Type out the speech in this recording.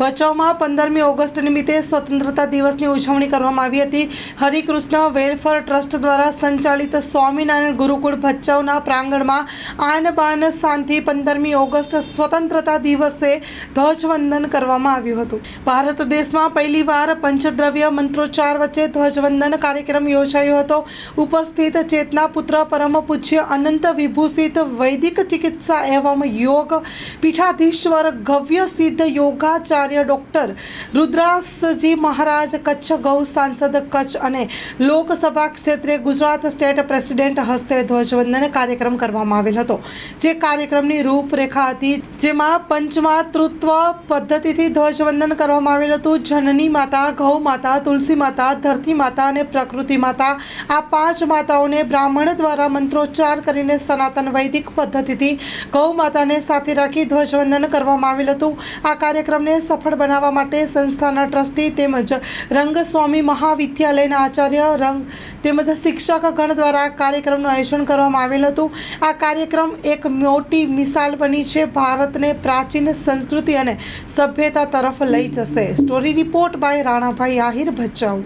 ભચાઉમાં પંદરમી ઓગસ્ટ નિમિત્તે સ્વતંત્રતા દિવસની ઉજવણી કરવામાં આવી હતી. હરિકૃષ્ણ વેલફેર ટ્રસ્ટ દ્વારા સંચાલિત સ્વામિનારાયણ ગુરુકુળ ભચાઉના પ્રાંગણમાં આન બાન શાંતિ પંદરમી ઓગસ્ટ સ્વતંત્રતા દિવસે ધ્વજવંદન કરવામાં આવ્યું હતું. ભારત દેશમાં પહેલીવાર પંચદ્રવ્ય મંત્રોચ્ચાર વચ્ચે ધ્વજવંદન કાર્યક્રમ યોજાયો હતો. ઉપસ્થિત ચેતના પુત્ર પરમ પૂજ્ય અનંત વિભૂષિત વૈદિક ચિકિત્સા એવમ યોગ પીઠાધીશ્વર ગવ્ય સિદ્ધ યોગાચાર્ય ડૉક્ટર રુદ્રાસજી મહારાજ, કચ્છ ગૌ સાંસદ, કચ્છ અને લોકસભા ક્ષેત્રે ગુજરાત સ્ટેટ પ્રેસિડેન્ટ હસ્તે ધ્વજવંદન કાર્યક્રમ કરવામાં આવેલ હતો. જે કાર્યક્રમની રૂપરેખા હતી, જેમાં પંચમાતૃત્વ પદ્ધતિથી ધ્વજવંદન કરવામાં આવેલ હતું. જનની માતા ગૌ માતા, તુલસી માતા, ધરતી માતા અને પ્રકૃતિ માતા આ પાંચ માતાઓને બ્રાહ્મણ દ્વારા મંત્રોચ્ચાર કરીને સનાતન વૈદિક પદ્ધતિથી ગૌ માતાને સાથે રાખી ધ્વજવંદન કરવામાં આવેલ હતું. આ કાર્યક્રમને બનાવવા માટે સંસ્થાના ટ્રસ્ટી તેમજ રંગસ્વામી મહાવિદ્યાલયના આચાર્ય રંગ તેમજ શિક્ષક ગણ દ્વારા કાર્યક્રમનું આયોજન કરવામાં આવેલ હતું. આ કાર્યક્રમ એક મોટી મિસાલ બની છે. ભારતને પ્રાચીન સંસ્કૃતિ અને સભ્યતા તરફ લઈ જશે. Story report by Ranabhai Ahir Bhachau.